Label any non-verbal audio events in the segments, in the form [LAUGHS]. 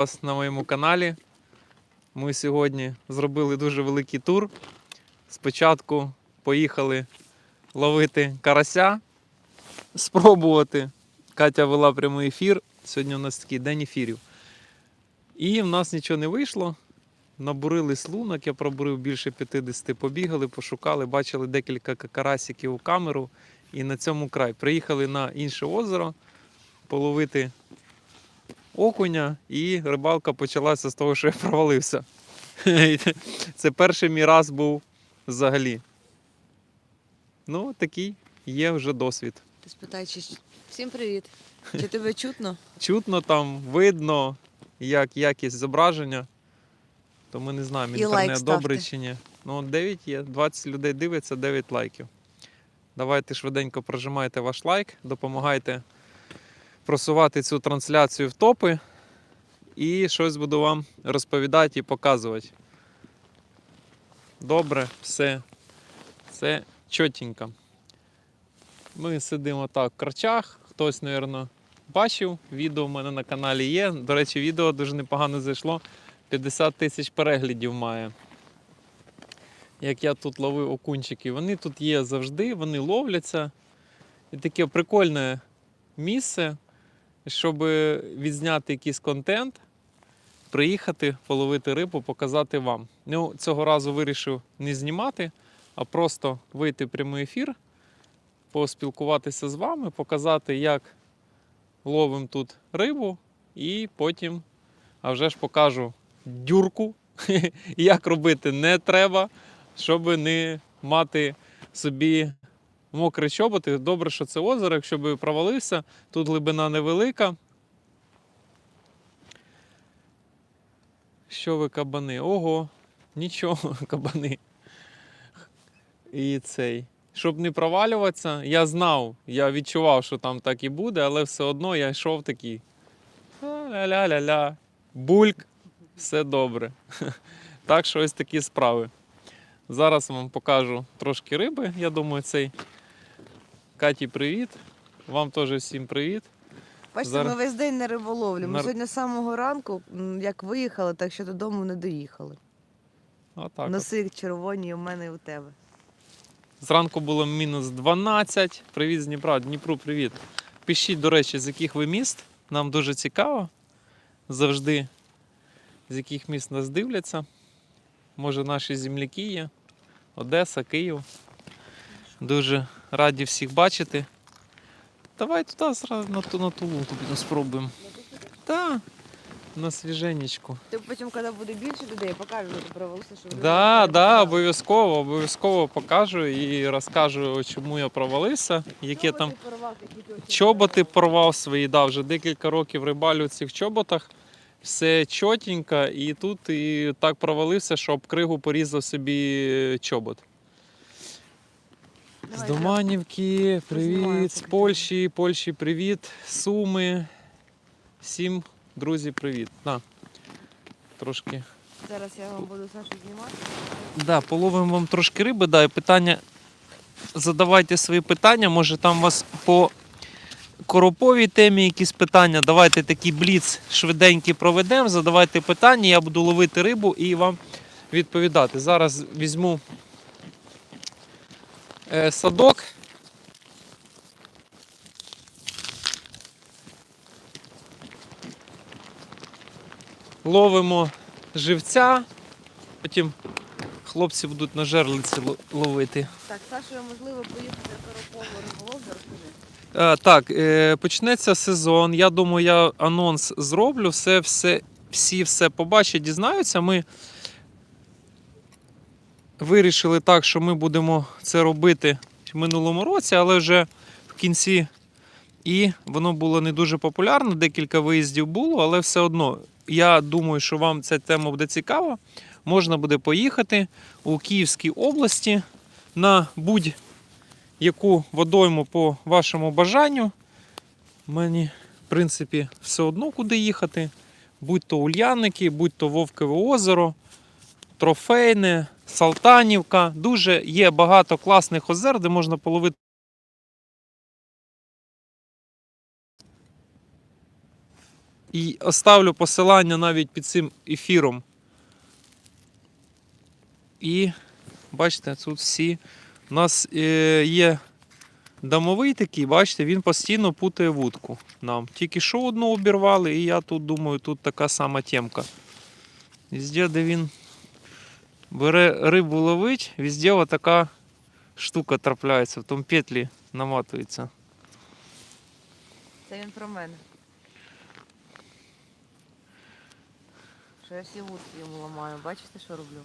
вас на моєму каналі. Ми сьогодні зробили дуже великий тур. Спочатку поїхали ловити карася, спробувати. Катя вела прямий ефір. Сьогодні у нас такий день ефірів. І в нас нічого не вийшло. Набурили слунок, я пробурив більше 50, побігали, пошукали, бачили декілька карасиків у камеру. І на цьому край. Приїхали на інше озеро половити окуня, і рибалка почалася з того, що я провалився. Це перший мій раз був взагалі. Ну, такий є вже досвід. Ти спитай, чи всім привіт. Чи тебе чутно? Чутно там, видно, як якість зображення. То ми не знаємо, І лайк інтернет добрий ставте. чи ні. Ну, 9 є, 20 людей дивиться, 9 лайків. Давайте швиденько прожимайте ваш лайк, допомагайте просувати цю трансляцію в топи. І щось буду вам розповідати і показувати. Добре, все. Все чотенько. Ми сидимо так в карчах. Хтось, мабуть, бачив. Відео в мене на каналі є. До речі, відео дуже непогано зайшло. 50 тисяч переглядів має. Як я тут ловив окунчики. Вони тут є завжди, вони ловляться. І таке прикольне місце, щоб відзняти якийсь контент, приїхати, половити рибу, показати вам. Ну, цього разу вирішив не знімати, а просто вийти в прямий ефір, поспілкуватися з вами, показати, як ловимо тут рибу, і потім, а вже ж покажу дюрку, [LAUGHS] як робити не треба, щоб не мати собі мокрі чоботи. Добре, що це озеро, якщо би провалився, тут глибина невелика. Що ви кабани? Ого, нічого, [LAUGHS] кабани. І цей. Щоб не провалюватися, я знав, я відчував, що там так і буде, але все одно я йшов такий. «А, Ля-ля-ля-ля. Бульк, все добре. [LAUGHS] Так що ось такі справи. Зараз вам покажу трошки риби. Я думаю, цей Каті, привіт. Вам теж всім привіт. Бачите, Зараз- ми весь день на риболовлі. Ми Нар- сьогодні з самого ранку, як виїхали, так що додому не доїхали. Отак. от. Носи червоні у мене і у тебе. Зранку було мінус 12. Привіт з Дніпра. Дніпру, привіт. Пишіть, до речі, з яких ви міст. Нам дуже цікаво. Завжди з яких міст нас дивляться. Може, наші земляки є. Одеса, Київ. Дуже раді всіх бачити. Давай туди зразу на ту на ту лунку підемо спробуємо. Так, на свіженечку. Ти потім, коли буде більше людей, покажеш, що ти провалився, що вже Да, обов'язково, обов'язково покажу і розкажу, чому я провалився, яке Чоботи там порвав, які чоботи порвав свої. Да, вже декілька років рибалю в цих чоботах. Все чотенько, і тут і так провалився, що об кригу порізав собі чобот. З Доманівки, привіт, з Польщі, Польщі, привіт, Суми. Всім, друзі, привіт. На, трошки Зараз я вам буду Сашу знімати. Да, половимо вам трошки риби, да, і питання. Задавайте свої питання, може там у вас по короповій темі якісь питання. Давайте такий бліц швиденький проведемо, задавайте питання, я буду ловити рибу і вам відповідати. Зараз візьму садок. Ловимо живця, потім хлопці будуть на жерлиці ловити. Так, Саша, можливо, поїхати на Коропову риболов, розкажи. Е, так, е, почнеться сезон. Я думаю, я анонс зроблю. Все, все, всі все побачать, дізнаються. Ми вирішили так, що ми будемо це робити в минулому році, але вже в кінці. І воно було не дуже популярно, декілька виїздів було, але все одно. Я думаю, що вам ця тема буде цікава. Можна буде поїхати у Київській області на будь-яку водойму по вашому бажанню. Мені, в принципі, все одно куди їхати. Будь то Ульянники, будь то Вовкове озеро, Трофейне, Салтанівка. Дуже є багато класних озер, де можна половити. І оставлю посилання навіть під цим ефіром. І бачите, тут всі. У нас е, є домовий такий, бачите, він постійно путає вудку нам. Тільки що одну обірвали, і я тут думаю, тут така сама темка. Везде, де він бере рибу ловить, везде така штука трапляється, в тому петлі наматується. Це він про мене. Що я всі вудки йому ламаю. Бачите, що роблю?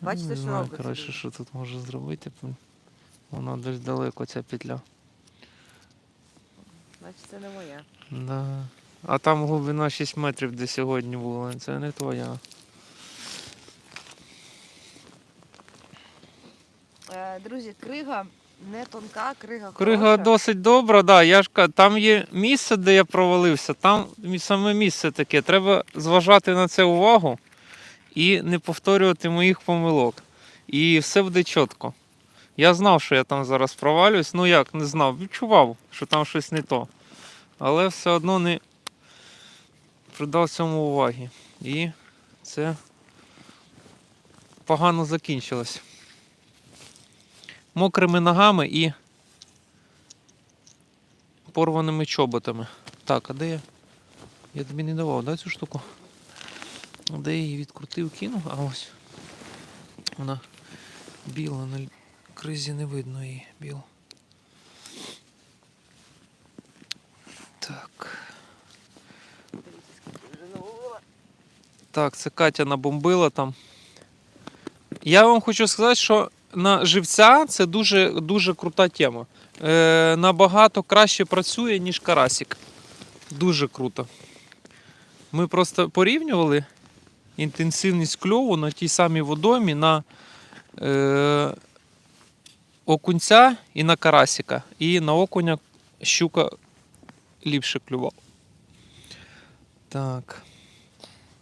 Бачите, Не що знаю, робить коротше, що тут може зробити. Воно десь далеко ця петля. Значить, це не моя. Да. А там глибина 6 метрів, де сьогодні була. Це не твоя. Друзі, крига не тонка, крига Крига хороша. досить добра, да. Я ж кажу, там є місце, де я провалився, там саме місце таке. Треба зважати на це увагу і не повторювати моїх помилок. І все буде чітко. Я знав, що я там зараз провалююсь. Ну як, не знав, відчував, що там щось не то. Але все одно не придав цьому уваги. І це погано закінчилось. Мокрими ногами і порваними чоботами. Так, а де я? Я тобі не давав, да, цю штуку? Де я її відкрутив, кинув? А ось. Вона біла, на кризі не видно її біла. Так. Так, це Катя набомбила там. Я вам хочу сказати, що на живця це дуже, дуже крута тема. Е, набагато краще працює, ніж карасик. Дуже круто. Ми просто порівнювали інтенсивність кльову на тій самій водомі на е, окунця і на карасика. І на окуня щука ліпше клювала. Так.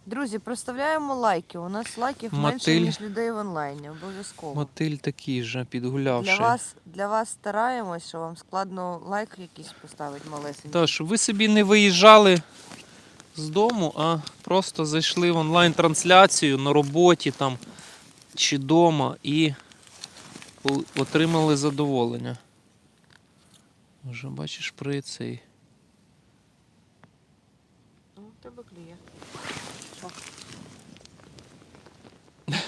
Друзі, проставляємо лайки. У нас лайків менше, Мотиль. ніж людей в онлайні. Обов'язково. Мотиль такий же, підгулявший. Для вас, для вас стараємось, що вам складно лайк якийсь поставити малесенький. Так, щоб ви собі не виїжджали з дому, а просто зайшли в онлайн-трансляцію на роботі там чи вдома і пол- отримали задоволення. Вже бачиш при цей.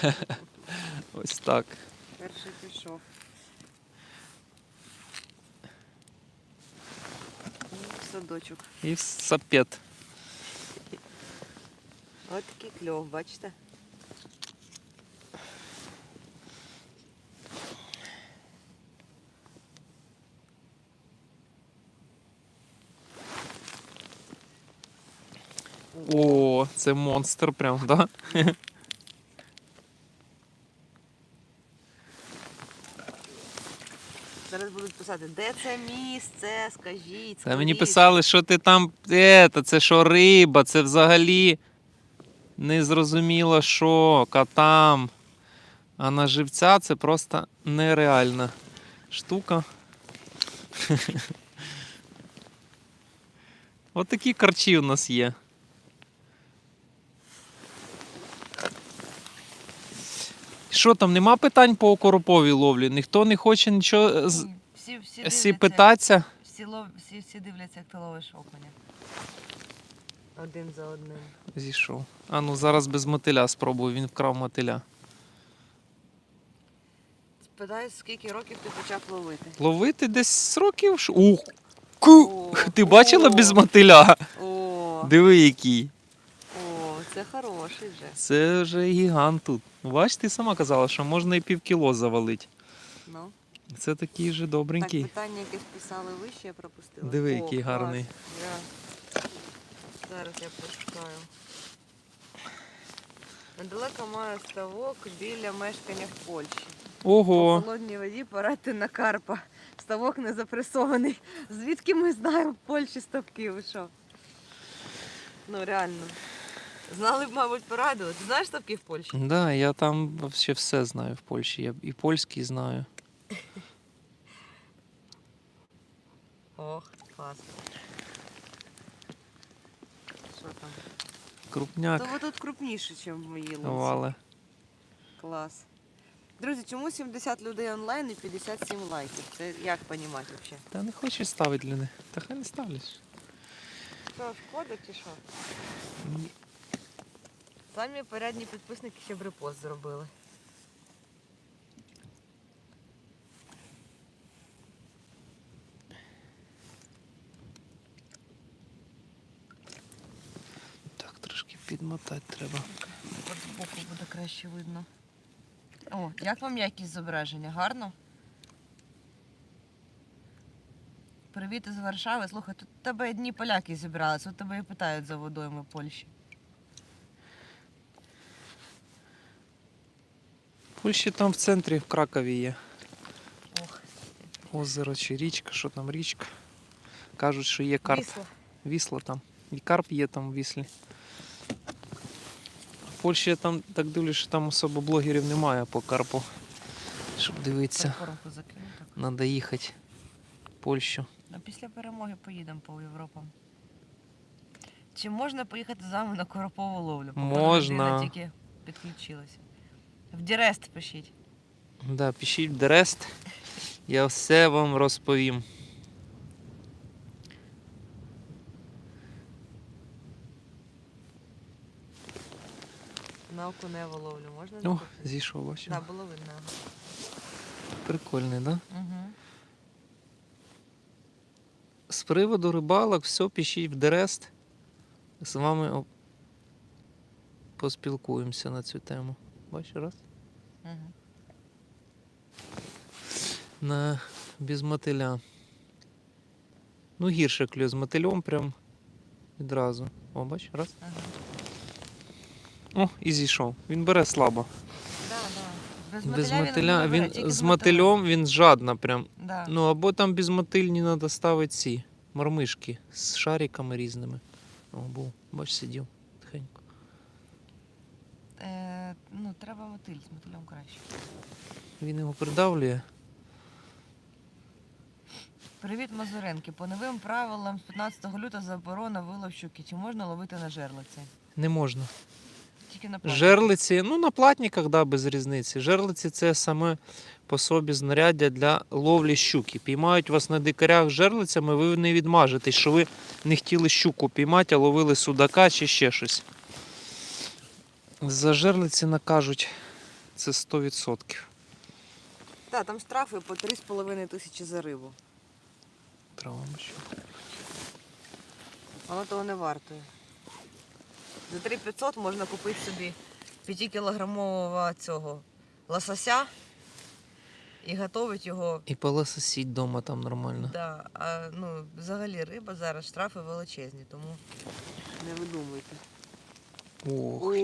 [LAUGHS] Ось так. Перший пішов. І в Садочок. І в сапет. Ось такий кльов, бачите? О, це монстр прям, да? Зараз будуть писати, де це місце, скажіть. Та мені писали, що ти там. Е, та це що риба, це взагалі не зрозуміло що, катам. А на живця це просто нереальна штука. [LAUGHS] От такі карчі у нас є. Що там, нема питань по окороповій ловлі? Ніхто не хоче нічого з... Ні, Всі, всі, всі дивляться, питатися? Всі, лов... всі, всі дивляться, як ти ловиш окуня. Один за одним. Зійшов. А ну зараз без мотиля спробую, він вкрав мотиля. Спитаю, скільки років ти почав ловити. Ловити десь з років. ш- Ух! Ку! О, [LAUGHS] Ти бачила о. без мотиля? О, Диви який. Це хороший вже. Це вже гігант тут. Ну, Бач, ти сама казала, що можна і пів кіло завалити. Ну. Це такий же Так, добренький. питання якесь писали вище, я пропустила. Диви, О, який клас. гарний. Я... Зараз я пошукаю. Недалеко маю ставок біля мешкання в Польщі. По Ого. холодній воді порадьте на карпа. Ставок не запресований. Звідки ми знаємо в Польщі ставки? Ви що? Ну реально. Знали б, мабуть, порадили. Ти знаєш ставки в Польщі? Да, я там взагалі все знаю в Польщі. Я і польський знаю. Ох, клас. Що там? крупняк. То ви тут крупніше, ніж в моїй лунці. Вале. Клас. Друзі, чому 70 людей онлайн і 57 лайків? Це як понімати взагалі? Та не хочеш ставити для них. Та хай не ставлять. Що, шкода чи що? Самі порядні підписники ще б репост зробили. Так, трошки підмотати треба. От збоку буде краще видно. О, як вам якість зображення? Гарно? Привіт із Варшави. Слухай, тут тебе одні поляки зібрались, от тебе і питають за водойми Польщі. Польщі там в центрі, в Кракові є. Озеро чи річка, що там річка. Кажуть, що є карп. Вісло. Вісла там. І карп є там в Віслі. В Польщі я там так дивлюсь, що там особо блогерів немає по карпу. Щоб дивитися, треба їхати в Польщу. А після перемоги поїдемо по Європам. Чи можна поїхати з вами на коропову ловлю? Можна. людина тільки підключилася. В Дірест пишіть. Да, пишіть в Дерест, я все вам розповім. На окуневу ловлю можна? О, закупити? зійшов, бачив. Да, було видно. Прикольний, да? Угу. З приводу рибалок, все, пишіть в Дерест. З вами поспілкуємося на цю тему. Бачиш, раз? Угу. На без мотиля. Ну, гірше клює з мотилем прям відразу. О, бач, раз. О, і зійшов. Він бере слабо. Да, да. Без, Без мотиля мотиля, не бере, він з мотильом він жадно прям. Да. Ну, або там без мотильні треба ставити ці мормишки з шариками різними. О, був, бач, сидів ну, треба мотиль, з мотилем краще. Він його придавлює. Привіт, Мазуренки. По новим правилам з 15 лютого заборона вилов щуки. Чи можна ловити на жерлиці? Не можна. Тільки на плавні. Жерлиці, ну на платниках, да, без різниці. Жерлиці це саме по собі знаряддя для ловлі щуки. Піймають вас на дикарях жерлицями, ви не відмажетесь, що ви не хотіли щуку піймати, а ловили судака чи ще щось. За жерлиці накажуть це 100%. Так, там штрафи по 3,5 тисячі за рибу. Травмочку. Воно того не вартує. За 3500 можна купити собі 5-кілограмового цього лосося і готувати його. І полососіть вдома там нормально. Да. А ну, взагалі риба зараз штрафи величезні, тому не видумуйте. Ох,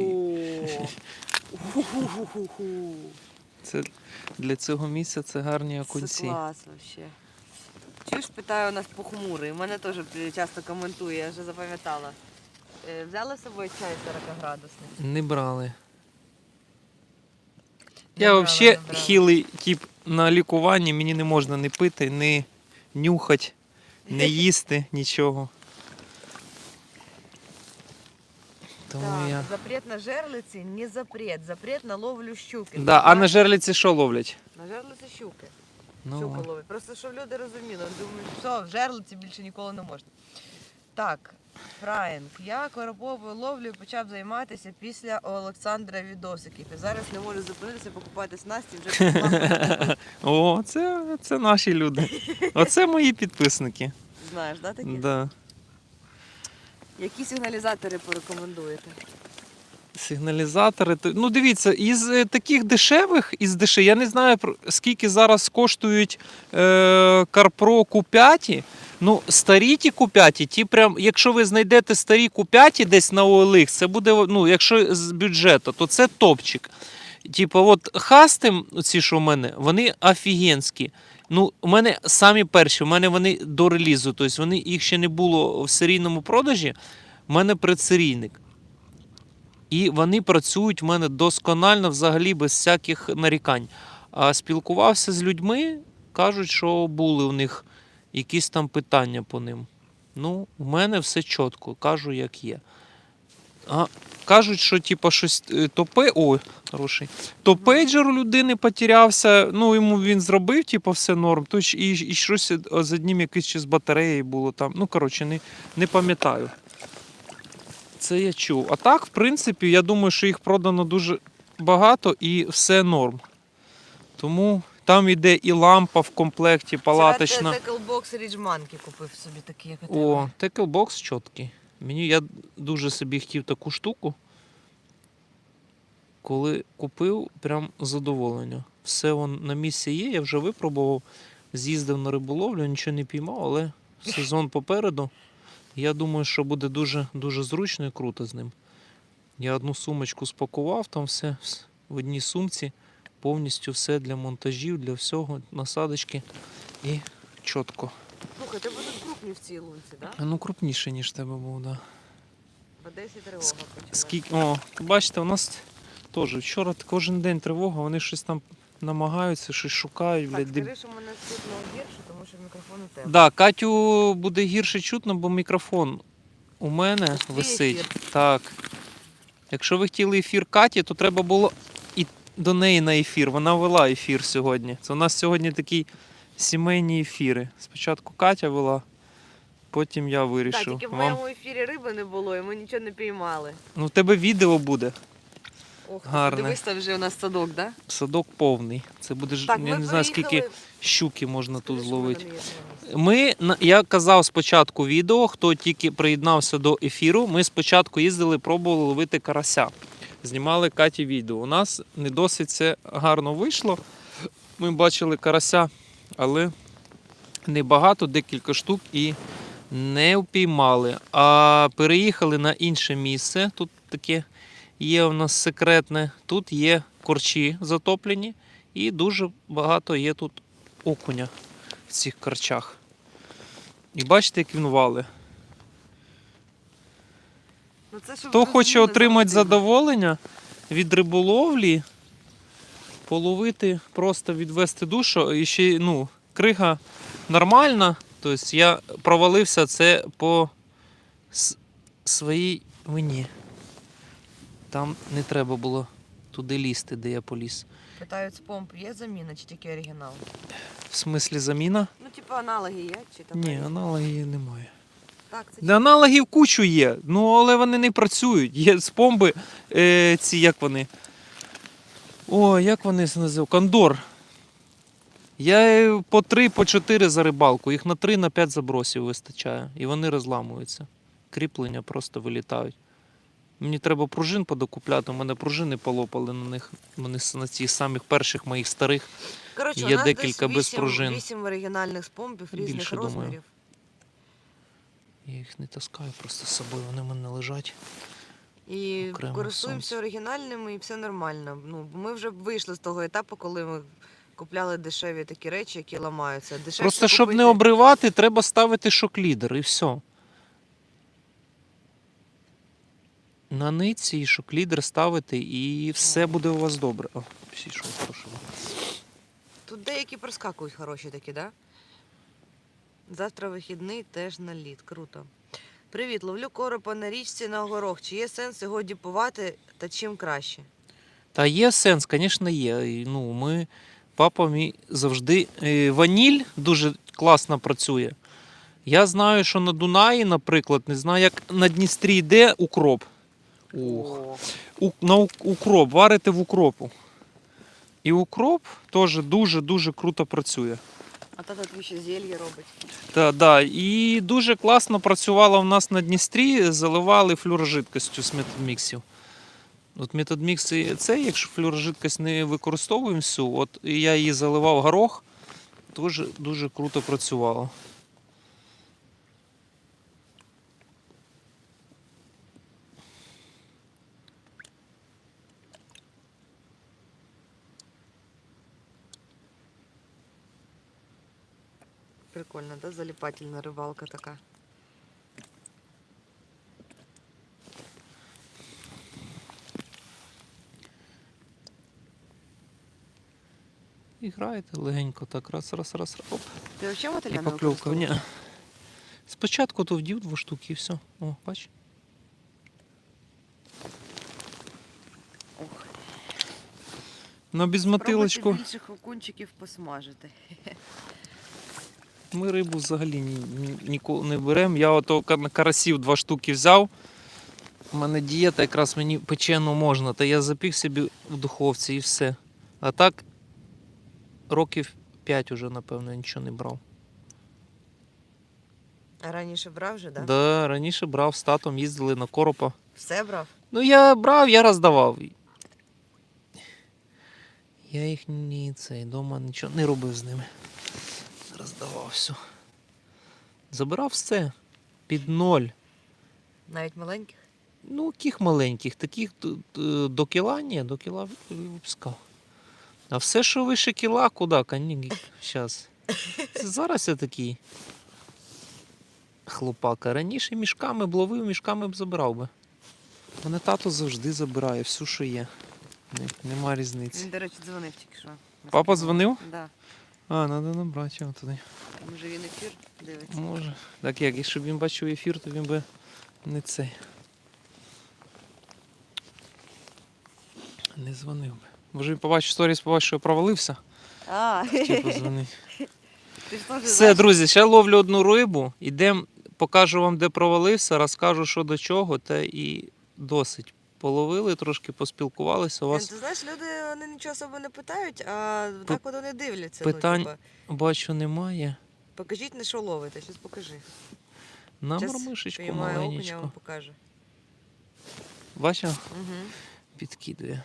це для цього місця це гарні Це окунці. клас вообще. Чуєш, питаю у нас похмурий. Мене теж часто коментує, я вже запам'ятала. Е, Взяли з собою чай 40 градусний? Не брали. Не Я брала, взагалі хилий тип на лікуванні, мені не можна не пити, не нюхати, не [LAUGHS] їсти нічого. Тому Так, я. запрет на жерлиці не запрет, запрет на ловлю щуки. Да, а на жерлиці що ловлять? на жерлиці щуки. Ну, Щуки от. ловлять. Просто щоб люди розуміли, думають, все, в жерлиці більше ніколи не можна. Так, Фраєнк. Я короповою ловлею почав займатися після Олександра відосиків. І зараз не можу зупинитися, покупати снасті вже пішла. [LAUGHS] О, це, це наші люди. Оце мої підписники. Знаєш, да, такі? Да. Які сигналізатори порекомендуєте? Сигналізатори. то- Ну, дивіться, із е, таких дешевих, із дешев... я не знаю, скільки зараз коштують е, CarPro Q5. Ну, старі ті Q5, ті прям, якщо ви знайдете старі Q5 десь на OLX, це буде, ну, якщо з бюджету, то це топчик. Типу, от хастим, ці, що в мене, вони офігенські. Ну, у мене самі перші, у мене вони до релізу, тобто вони, їх ще не було в серійному продажі. У мене предсерійник. І вони працюють в мене досконально, взагалі без всяких нарікань. А спілкувався з людьми, кажуть, що були у них якісь там питання по ним. Ну, в мене все чітко, кажу, як є. А кажуть, що типу, щось е, то пе... Ой, хороший. То пейджер у людини потерявся, ну йому він зробив, типу, все норм. То і, і щось з одним якийсь ще з батареєю було там. Ну, коротше, не, не пам'ятаю. Це я чув. А так, в принципі, я думаю, що їх продано дуже багато і все норм. Тому там іде і лампа в комплекті палаточна. Теклбокс Rich Monkey купив собі такий, як. О, теклбокс чіткий. Мені я дуже собі хотів таку штуку. Коли купив, прям задоволення. Все вон на місці є, я вже випробував, з'їздив на риболовлю, нічого не піймав, але сезон попереду. Я думаю, що буде дуже, дуже зручно і круто з ним. Я одну сумочку спакував, там все в одній сумці, повністю все для монтажів, для всього, насадочки і чітко. Слухай, ти будуть крупні в цій лунці, так? Да? Ну, крупніше, ніж тебе був, так. Да. В Одесі тривога Ск- Скільки. О, бачите, у нас теж вчора кожен день тривога, вони щось там намагаються, щось шукають, Так, блядь. скажи, що мене світло гірше, тому що мікрофон у тебе. Да, Катю буде гірше чутно, бо мікрофон у мене Твій висить. ефір. Так. Якщо ви хотіли ефір Каті, то треба було і до неї на ефір. Вона вела ефір сьогодні. Це у нас сьогодні такі сімейні ефіри. Спочатку Катя вела, потім я Так, вирішив. тільки в Вам... моєму ефірі риби не було, і ми нічого не піймали. Ну, в тебе відео буде. Ох, ти Гарне. дивись, там вже у нас садок, да? Садок повний. Це буде ж. Так, я ми не знаю, скільки щуки можна тут зловити. ми на- я казав спочатку відео, хто тільки приєднався до ефіру, ми спочатку їздили, пробували ловити карася. Знімали Каті відео. У нас не досить це гарно вийшло. Ми бачили карася, але небагато, декілька штук і не впіймали. А переїхали на інше місце. Тут таке є у нас секретне. Тут є корчі затоплені, і дуже багато є тут окуня в цих корчах. І бачите, як він вали. Ну, це, Хто хоче отримати задоволення від риболовлі, половити, просто відвести душу. І ще ну, крига нормальна. Тобто я провалився це по своїй вині. Там не треба було туди лізти, де я поліз. Питають, з помп є заміна чи тільки оригінал? В смислі заміна? Ну, типу, аналоги є, чи там. Ні, аналогів немає. Так, це аналогів кучу є, ну але вони не працюють. Є з помби е, ці, як вони. О, як вони це називають? Кондор. Я по 3, по 4 за рибалку, їх на 3 на 5 забросів вистачає. І вони розламуються. Кріплення просто вилітають. Мені треба пружин подокупляти, у мене пружини полопали на них. Вони на цих самих перших моїх старих. Коротше, є у нас декілька десь без 8, пружин. 8 оригінальних спомпів різних Більше, думаю. розмірів. Я їх не таскаю просто з собою, вони в мене лежать. І Окремо користуємося сонце. оригінальними, і все нормально. Ну, ми вже вийшли з того етапу, коли ми купляли дешеві такі речі, які ламаються. Дешевше Просто щоб не купити- обривати, треба ставити шок-лідер і все. На ниці і шок-лідер ставити, і все буде у вас добре. О, пішов, прошу. Тут деякі проскакують хороші такі, да? Завтра вихідний теж на лід. Круто. Привіт, ловлю коропа на річці на горох. Чи є сенс його діпувати та чим краще? Та є сенс, звісно, є. І, Ну, ми, папа мій завжди. е, Ваніль дуже класно працює. Я знаю, що на Дунаї, наприклад, не знаю, як на Дністрі йде укроп. Ох. О, У, на ук- укроп, варите в укропу. І укроп теж дуже-дуже круто працює. А тато тобі ще зельє робить. Та, да. І дуже класно працювала в нас на Дністрі, заливали флюорожидкостю з методміксів. От методмікс це, якщо флюорожидкость не використовуємо всю, от я її заливав горох, теж дуже круто працювало. Прикольно, да? Заліпательна рибалка така. І граєте легенько, так раз, раз, раз, раз. Оп. Ти взагалі І мотиля покльовка. Ні. Спочатку то вдів два штуки і все. О, бач. Ох, На спробуйте безмотилочку більших окунчиків посмажити. Ми рибу взагалі ні, ні- ніколи не беремо. Я ото на карасів два штуки взяв. У мене дієта, якраз мені печену можна, та я запік собі в духовці і все. А так років 5 уже, напевно, нічого не брав. А раніше брав вже, так? Да, раніше брав з татом, їздили на коропа. Все брав? Ну, я брав, я роздавав. Я їх ні цей дома нічого не робив з ними. Роздавав все. Забирав все. Під ноль. Навіть маленьких? Ну, яких маленьких, таких до кіла, ні, до кіла випускав. А все, що вище кіла, куди? Кані, зараз. Зараз я такий хлопака. Раніше мішками б ловив, мішками б забирав би. Мене тато завжди забирає все, що є. Нема різниці. Він, до речі, дзвонив тільки що. Папа дзвонив? Так. Да. А, треба набрати його туди. Може він ефір дивиться. Може. Так як, якщо б він бачив ефір, то він би не цей. Не дзвонив би. Може він побачив сторіс, побачив, що я провалився. А, Хотів позвонити. ти ж теж Все, друзі, ще ловлю одну рибу. Ідемо, покажу вам, де провалився, розкажу, що до чого, та і досить. Половили трошки, поспілкувалися. У вас Ти знаєш, люди вони нічого особо не питають, а так от вони дивляться. питань- Ну, типа, бачу немає. покажіть на що ловите, щось покажи. На Щас мормишечку Піймаю окуня, вам покажу. Бачив? Угу. Підкидує.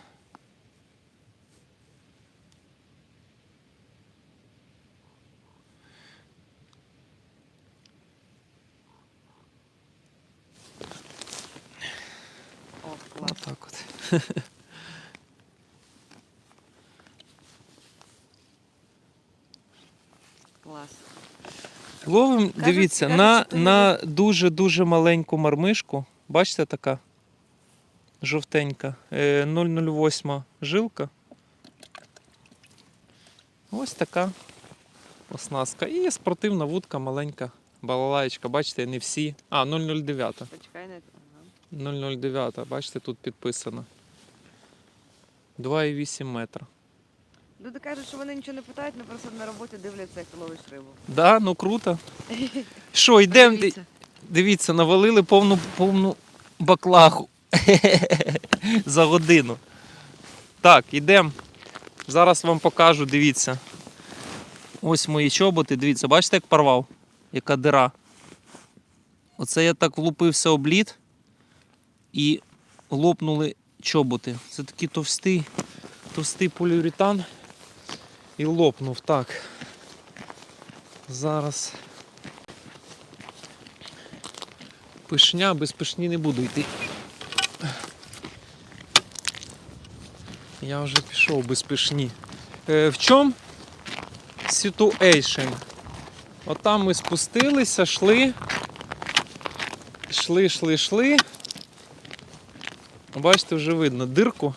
О, клас, Отак от. Клас. Ловим, Кажуть- дивіться, кажуть, на, що на дуже-дуже маленьку мармишку. Бачите така? Жовтенька. Е, 008 жилка. Ось така оснастка. І спортивна вудка маленька. Балалаєчка, бачите, не всі. А, 009. Почекай на 009, бачите, тут підписано. 2,8 метра. Люди кажуть, що вони нічого не питають, вони просто на роботі дивляться, як ти ловиш рибу. Да, ну круто. [LAUGHS] Що, йдемо. Подивіться. Дивіться, навалили повну, повну баклаху [LAUGHS] за годину. Так, йдемо. Зараз вам покажу, дивіться. Ось мої чоботи, дивіться, бачите, як порвав? Яка дира. Оце я так влупився об лід і лопнули чоботи. Це такий товстий, товстий поліуретан. І лопнув. Так. Зараз. Пишня, без пишні не буду йти. Я вже пішов без пишні. Е, в чому situation? Отам ми спустилися, йшли. Йшли, йшли, йшли. Бачите, вже видно дирку.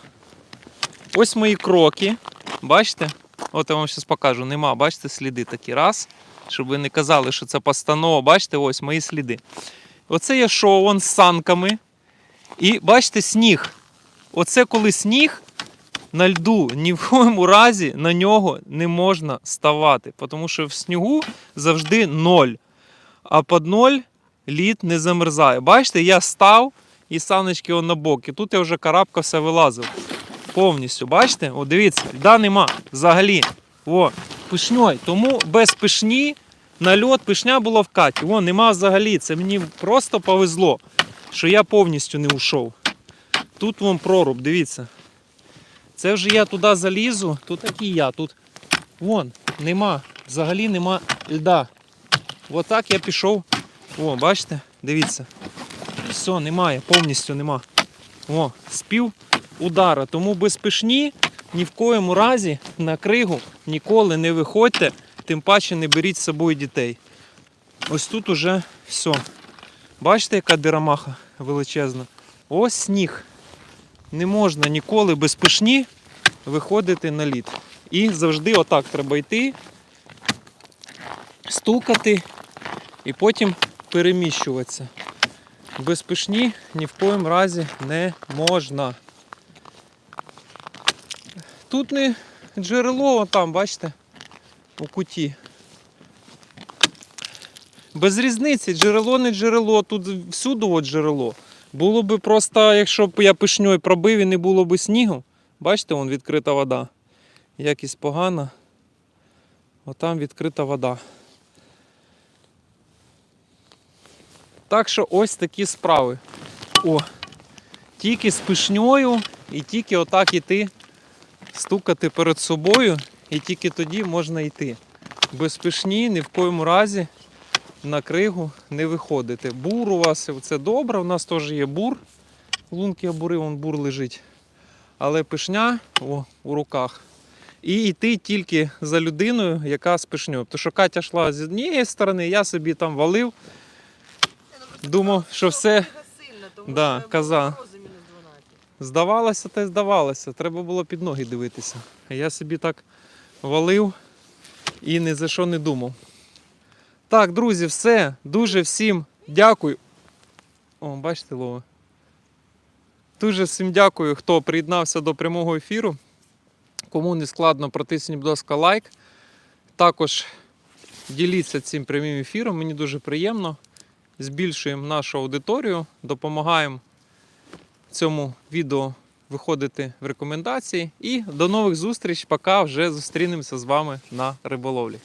Ось мої кроки. Бачите? От я вам зараз покажу. Нема, бачите, сліди такі. Раз. Щоб ви не казали, що це постанова. Бачите, ось мої сліди. Оце йшов он з санками. І бачите, сніг. Оце коли сніг на льду ні в коєму разі на нього не можна ставати. Тому що в снігу завжди ноль. А під ноль лід не замерзає. Бачите, я став і саночки на бок. І тут я вже карабкався, вилазив. Повністю. Бачите? О, дивіться, льда нема взагалі. О, пишньой. Тому без пишні на льот пишня була в каті. О, нема взагалі. Це мені просто повезло, що я повністю не ушов. Тут вон проруб, дивіться. Це вже я туди залізу, тут такий я. Тут вон, нема, взагалі нема льда. Отак я пішов. О, бачите? Дивіться. Все, немає, повністю нема. О, спів удара. Тому без пишні ні в коєму разі на кригу ніколи не виходьте, тим паче не беріть з собою дітей. Ось тут уже все. Бачите, яка дирамаха величезна? Ось сніг. Не можна ніколи без пишні виходити на лід. І завжди отак треба йти, стукати і потім переміщуватися. Без пишні ні в коєму разі не можна. тут не джерело, там, бачите, у куті. Без різниці, джерело не джерело, тут всюди от джерело. Було би просто, якщо б я пишньою пробив і не було б снігу. Бачите, вон відкрита вода. Якість погана. Отам відкрита вода. Так що ось такі справи. О, тільки з пишньою і тільки отак іти, стукати перед собою, і тільки тоді можна йти. Без пишні ні в коєму разі на кригу не виходити. Бур у вас це добре, у нас теж є бур. Лунки обури, вон бур лежить. Але пишня о, у руках. І йти тільки за людиною, яка з пишньою. Тому що Катя йшла з однієї сторони, я собі там валив. Думав, що все Да, коза. здавалося та й здавалося. Треба було під ноги дивитися. А я собі так валив і ні за що не думав. Так, друзі, все. Дуже всім дякую. О, бачите, Лова. Дуже всім дякую, хто приєднався до прямого ефіру. Кому не складно, протисніть, будь ласка, лайк. Також діліться цим прямим ефіром, мені дуже приємно. Збільшуємо нашу аудиторію, допомагаємо цьому відео виходити в рекомендації. І до нових зустріч, поки вже зустрінемося з вами на риболовлі.